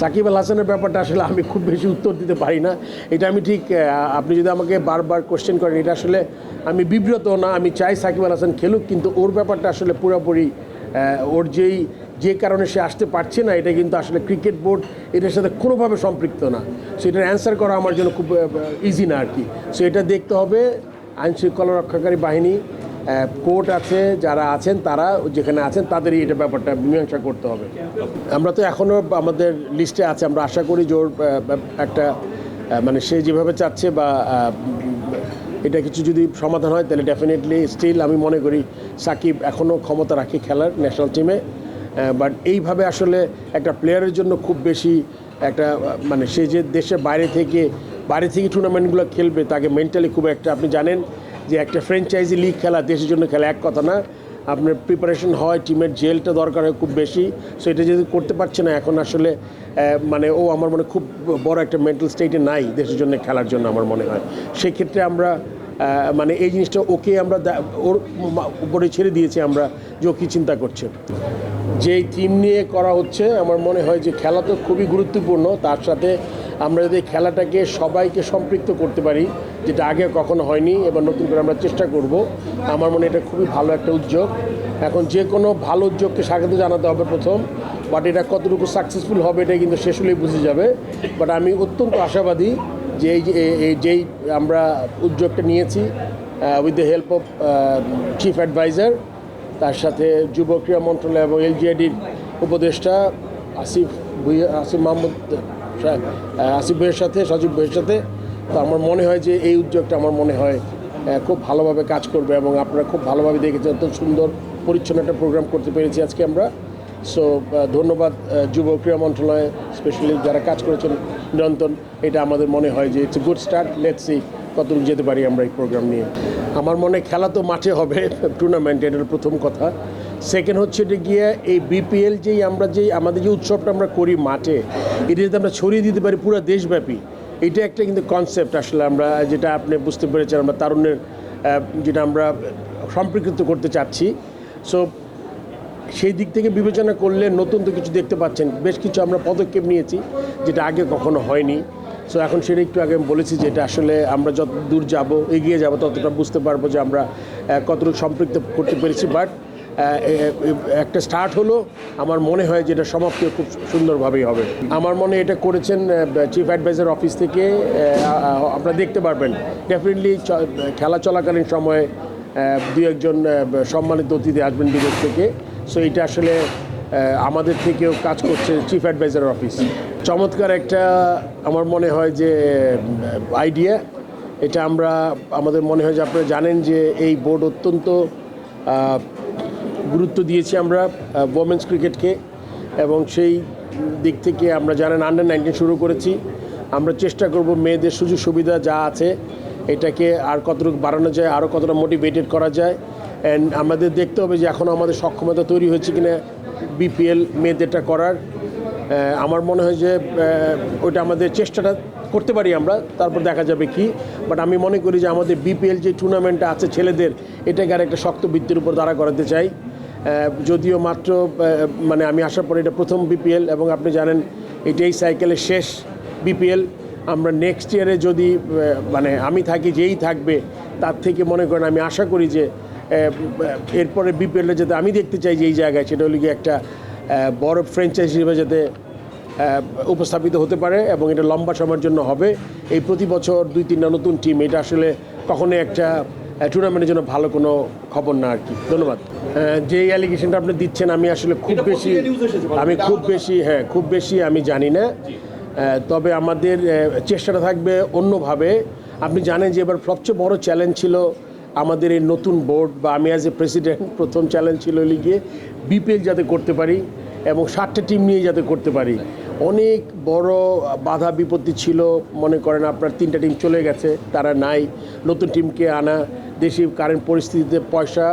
সাকিব আল হাসানের ব্যাপারটা আসলে আমি খুব বেশি উত্তর দিতে পারি না। এটা আমি ঠিক আপনি যদি আমাকে বারবার কোশ্চেন করেন, এটা আসলে আমি বিব্রত না, আমি চাই সাকিব আল হাসান খেলুক, কিন্তু ওর ব্যাপারটা আসলে পুরোপুরি ওর যেই, যে কারণে সে আসতে পারছে না, এটা কিন্তু আসলে ক্রিকেট বোর্ড এটার সাথে কোনোভাবে সম্পৃক্ত না। সো এটার অ্যান্সার করা আমার জন্য খুব ইজি না আর কি। সো এটা দেখতে হবে আইন শৃঙ্খলা রক্ষাকারী বাহিনী কোর্ট আছে, যারা আছেন, তারা যেখানে আছেন, তাদেরই এটা ব্যাপারটা মীমাংসা করতে হবে। আমরা তো এখনও আমাদের লিস্টে আছে, আমরা আশা করি ওর একটা মানে সে যেভাবে চাচ্ছে বা এটা কিছু যদি সমাধান হয়, তাহলে ডেফিনেটলি স্টিল আমি মনে করি সাকিব এখনও ক্ষমতা রাখে খেলার ন্যাশনাল টিমে বাট এইভাবে আসলে একটা প্লেয়ারের জন্য খুব বেশি একটা মানে সে যে দেশে বাইরে থেকে বাইরে থেকে টুর্নামেন্টগুলো খেলবে, তাকে মেন্টালি খুব একটা আপনি জানেন যে একটা ফ্র্যাঞ্চাইজি লিগ খেলা, দেশের জন্য খেলা, এক কথা না। আপনার প্রিপারেশন হয় টিমের জেলটা দরকার হয় খুব বেশি। সো এটা যদি করতে পারছে না, এখন আসলে মানে ও আমার মনে খুব বড় একটা মেন্টাল স্টেটে নাই, দেশের জন্য খেলার জন্য আমার মনে হয়। সেক্ষেত্রে আমরা মানে এই জিনিসটা ওকে আমরা ওর উপরে ছেড়ে দিয়েছি আমরা, যে ও কী চিন্তা করছে। যেই টিম নিয়ে করা হচ্ছে, আমার মনে হয় যে খেলা তো খুবই গুরুত্বপূর্ণ, তার সাথে আমরা যদি খেলাটাকে সবাইকে সম্পৃক্ত করতে পারি, যেটা আগে কখনো হয়নি, এবার নতুন করে আমরা চেষ্টা করব, আমার মনে এটা খুবই ভালো একটা উদ্যোগ। এখন যে কোনো ভালো উদ্যোগকে স্বাগত জানাতে হবে প্রথম বাট এটা কতটুকু সাকসেসফুল হবে এটা কিন্তু শেষ হলেই বুঝে যাবে। বাট আমি অত্যন্ত আশাবাদী যে এই যেই আমরা উদ্যোগটা নিয়েছি with the help of chief adviser তার সাথে যুব ক্রীড়া মন্ত্রণালয় এবং এলজিআইডির উপদেষ্টা আসিফ ভুইয়া, আসিফ মাহমুদ আসিফ ভাইয়ের সাথে, সজীব ভাইয়ের সাথে। তো আমার মনে হয় যে এই উদ্যোগটা আমার মনে হয় খুব ভালোভাবে কাজ করবে এবং আপনারা খুব ভালোভাবে দেখেছেন অত সুন্দর, পরিচ্ছন্ন একটা প্রোগ্রাম করতে পেরেছি আজকে আমরা। সো ধন্যবাদ যুব ক্রীড়া মন্ত্রণালয় স্পেশালি যারা কাজ করেছেন, নিরন্তর। এটা আমাদের মনে হয় যে ইটস গুড স্টার্ট লেটস কতটুকু যেতে পারি আমরা এই প্রোগ্রাম নিয়ে। আমার মনে খেলা তো মাঠে হবে টুর্নামেন্ট এটার প্রথম কথা। সেকেন্ড হচ্ছে এটা গিয়ে এই বিপিএল যেই আমরা যেই, আমাদের যে উৎসবটা আমরা করি মাঠে, এটা যদি আমরা ছড়িয়ে দিতে পারি পুরো দেশব্যাপী, এটা একটা কিন্তু কনসেপ্ট আসলে আমরা, যেটা আপনি বুঝতে পেরেছেন, আমরা তারুণ্যের যেটা আমরা সম্পৃক্ত করতে চাচ্ছি। সো সেই দিক থেকে বিবেচনা করলে নতুন তো কিছু দেখতে পাচ্ছেন। বেশ কিছু আমরা পদক্ষেপ নিয়েছি, যেটা আগে কখনো হয়নি। সো এখন সেটা একটু আগে আমি বলেছি যে এটা আসলে আমরা যত দূর যাব, এগিয়ে যাব, ততটা বুঝতে পারব যে আমরা কতটুকু সম্পৃক্ত করতে পেরেছি। বাট একটা স্টার্ট হলো। আমার মনে হয় যে এটা সমাপ্তি খুব সুন্দরভাবেই হবে। আমার মনে এটা করেছেন চিফ অ্যাডভাইজার অফিস থেকে আপনারা দেখতে পারবেন। ডেফিনেটলি খেলা চলাকালীন সময়ে দু একজন সম্মানিত অতিথি আসবেন বিদেশ থেকে। সো এটা আসলে আমাদের থেকেও কাজ করছে চিফ অ্যাডভাইজার অফিস চমৎকার একটা আমার মনে হয় যে আইডিয়া এটা আমরা, আমাদের মনে হয় যে আপনারা জানেন যে এই বোর্ড অত্যন্ত গুরুত্ব দিয়েছি আমরা ওমেন্স ক্রিকেটকে এবং সেই দিক থেকে আমরা জানেন আন্ডার নাইনটিন শুরু করেছি। আমরা চেষ্টা করব মেয়েদের সুযোগ সুবিধা যা আছে, এটাকে আর কতটুকু বাড়ানো যায় আরও কতটা মোটিভেটেড করা যায়। অ্যান্ড আমাদের দেখতে হবে যে এখনও আমাদের সক্ষমতা তৈরি হয়েছে কিনা বিপিএল মেয়েদেরটা করার। আমার মনে হয় যে ওইটা আমাদের চেষ্টাটা করতে পারি আমরা, তারপর দেখা যাবে কি। বাট আমি মনে করি যে আমাদের বিপিএল যে টুর্নামেন্টটা আছে ছেলেদের, এটাকে আর একটা শক্ত ভিত্তির উপর দাঁড়া করাতে চাই। যদিও মাত্র মানে আমি আসার পরে এটা প্রথম বিপিএল এবং আপনি জানেন এটাই সাইকেলের শেষ বিপিএল আমরা নেক্সট ইয়ারে যদি মানে আমি থাকি, যেই থাকবে, তার থেকে মনে করেন আমি আশা করি যে এরপরে বিপিএলটা যাতে আমি দেখতে চাই যে এই জায়গায় সেটা হলো গিয়ে একটা বড় ফ্র্যাঞ্চাইজ হিসেবে যাতে উপস্থাপিত হতে পারে এবং এটা লম্বা সময়ের জন্য হবে। এই প্রতি বছর দুই তিনটা নতুন টিম এটা আসলে কখনোই একটা টুর্নামেন্টের জন্য ভালো কোনো খবর না আর কি। ধন্যবাদ। যে অ্যালিগেশনটা আপনি দিচ্ছেন আমি আসলে খুব বেশি আমি খুব বেশি হ্যাঁ খুব বেশি আমি জানি না। তবে আমাদের চেষ্টাটা থাকবে অন্যভাবে। আপনি জানেন যে এবার সবচেয়ে বড় চ্যালেঞ্জ ছিল আমাদের এই নতুন বোর্ড বা আমি অ্যাজ এ প্রেসিডেন্ট প্রথম চ্যালেঞ্জ ছিল লিগে বিপিএল যাতে করতে পারি এবং ষাটটা টিম নিয়ে যাতে করতে পারি। অনেক বড় বাধা বিপত্তি ছিল, মনে করেন আপনার তিনটা টিম চলে গেছে, তারা নাই, নতুন টিমকে আনা, দেশি কারেন্ট পরিস্থিতিতে পয়সা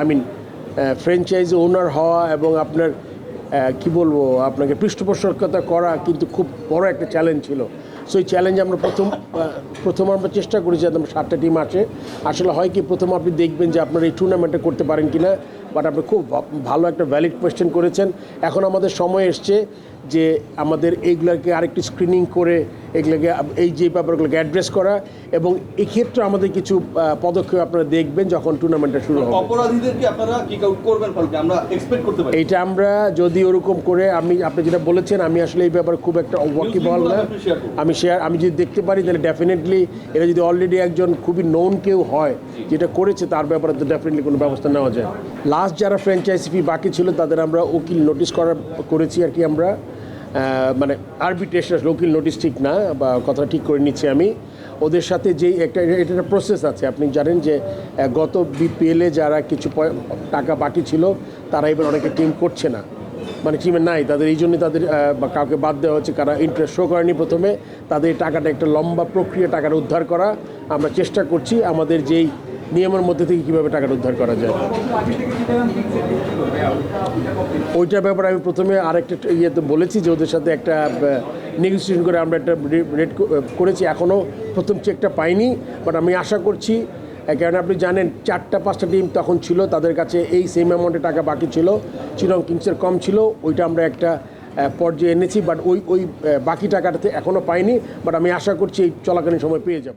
আই মিন ফ্র্যাঞ্চাইজ ওনার হওয়া এবং আপনার কি বলব, আপনাকে পৃষ্ঠপোষকতা করা কিন্তু খুব বড় একটা চ্যালেঞ্জ ছিল। সো এই চ্যালেঞ্জ আমরা প্রথম প্রথম আমরা চেষ্টা করেছি একদম সাতটা টিম আসে। আসলে হয় কি, প্রথম আপনি দেখবেন যে আপনার এই টুর্নামেন্টটা করতে পারেন কি না বাট আপনি খুব ভালো একটা ভ্যালিড কোয়েশ্চেন করেছেন। এখন আমাদের সময় এসছে যে আমাদের এইগুলোকে আরেকটি স্ক্রিনিং করে এগুলোকে এই যে ব্যাপারগুলোকে অ্যাড্রেস করা এবং এক্ষেত্রে আমাদের কিছু পদক্ষেপ আপনারা দেখবেন যখন টুর্নামেন্টটা শুরু হবে। অপরাধীদেরকে আপনারা কিক আউট করবেন ফলকে আমরা এক্সপেক্ট করতে পারি। এইটা আমরা যদি ওরকম করে আমি আপনি যেটা বলেছেন আমি আসলে এই ব্যাপারে খুব একটা ওয়াকিবল না। আমি শেয়ার আমি যদি দেখতে পারি তাহলে ডেফিনেটলি এটা যদি অলরেডি একজন খুবই নোন কেউ হয় যেটা করেছে তার ব্যাপারে তো ডেফিনেটলি কোনো ব্যবস্থা নেওয়া যায়। লাস্ট যারা ফ্র্যাঞ্চাইজি ফি বাকি ছিল তাদের আমরা উকিল নোটিশ করা করেছি আর কি আমরা। মানে আরবিট্রেশন আসলে নোটিশ ঠিক না, বা কথা ঠিক করে নিচ্ছি আমি। ওদের সাথে যেই একটা, এটা একটা প্রসেস আছে। আপনি জানেন যে গত বিপিএলে যারা কিছু টাকা বাকি ছিল, তারা এবার অনেকে টিম করছে না। মানে টিমে নাই। তাদের, এই জন্য তাদের বা কাউকে বাদ দেওয়া হচ্ছে। কারা ইন্টারেস্ট শো করেনি প্রথমে, তাদের টাকাটা একটা লম্বা প্রক্রিয়া টাকাটা উদ্ধার করা। আমরা চেষ্টা করছি আমাদের যেই নিয়মের মধ্যে থেকে কীভাবে টাকাটা উদ্ধার করা যায়? ওইটা ব্যাপারে আমি প্রথমে আরেকটা ইয়েতে বলেছি যে ওদের সাথে একটা নেগোসিয়েশন করে আমরা একটা রেট করেছি। এখনও প্রথম চেকটা পাইনি বাট আমি আশা করছি কারণ আপনি জানেন চারটা, পাঁচটা টিম তখন ছিল, তাদের কাছে এই সেম অ্যামাউন্টে টাকা বাকি ছিল, চিরং কিংসের কম ছিল, ওইটা আমরা একটা পর্যায়ে এনেছি বাট ওই ওই বাকি টাকাটাতে এখনও পাইনি বাট আমি আশা করছি এই চলাকালীন সময় পেয়ে যাব।